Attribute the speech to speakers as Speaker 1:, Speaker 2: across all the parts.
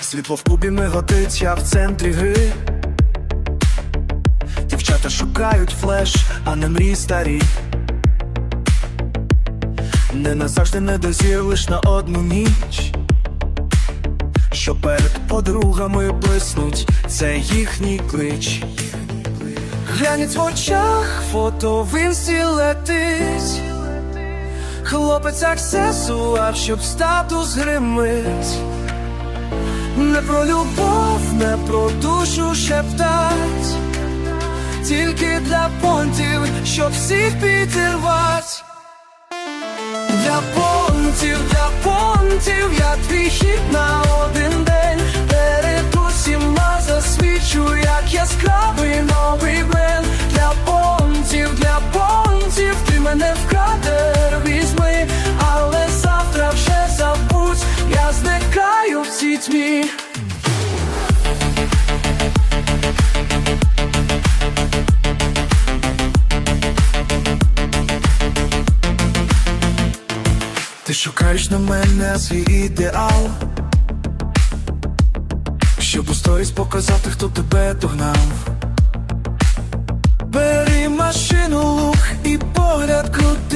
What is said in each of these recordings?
Speaker 1: Світло в клубі миготить, я в центрі гри. Дівчата шукають флеш, а не мрій старі. Не назавжди не дозір лиш на одну ніч. Що перед подругами блиснуть, це їхній клич. Глянець в очах, фото в інсті летить. Хлопець аксесуар, щоб статус гримить. Не про любов, не про душу шептать, тільки для понтів, щоб всіх підірвать. Для понтів, для понтів, я твій хід в тьмі. Ти шукаєш на мене свій ідеал, щоб у сторіс показати, хто тебе догнав. Бери машину, лук і погляд крутий.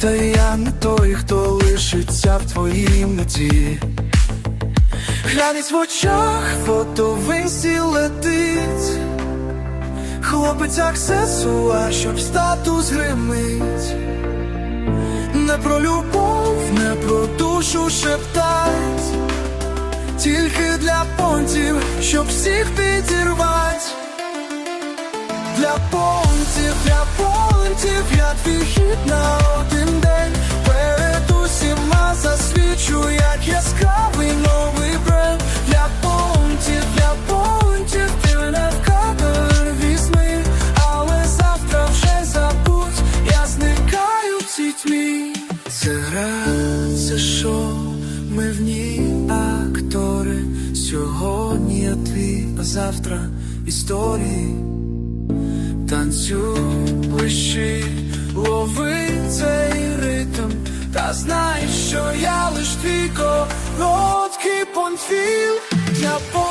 Speaker 1: Та я не той, хто лишиться в твоїй меті. Глянець в очах, фото в інсті летить. Хлопець аксесуар, щоб статус гримить. Не про любов, не про душу шептать, тільки для понтів, щоб всіх підірвать. Для понтів, для понтів, я твій на один день. Перед усіма засвічу, як яскравий новий бренд. Для понтів, для понтів, ти мене в кадр візьми, але завтра вже забудь, я зникаю в цій тьмі. Це гра, це шоу, ми в ній актори. Сьогодні я твій, а завтра історії. Танцюй, блищи, лови цей ритм, та знай, що я лиш твій короткий понфіл. Для понтів,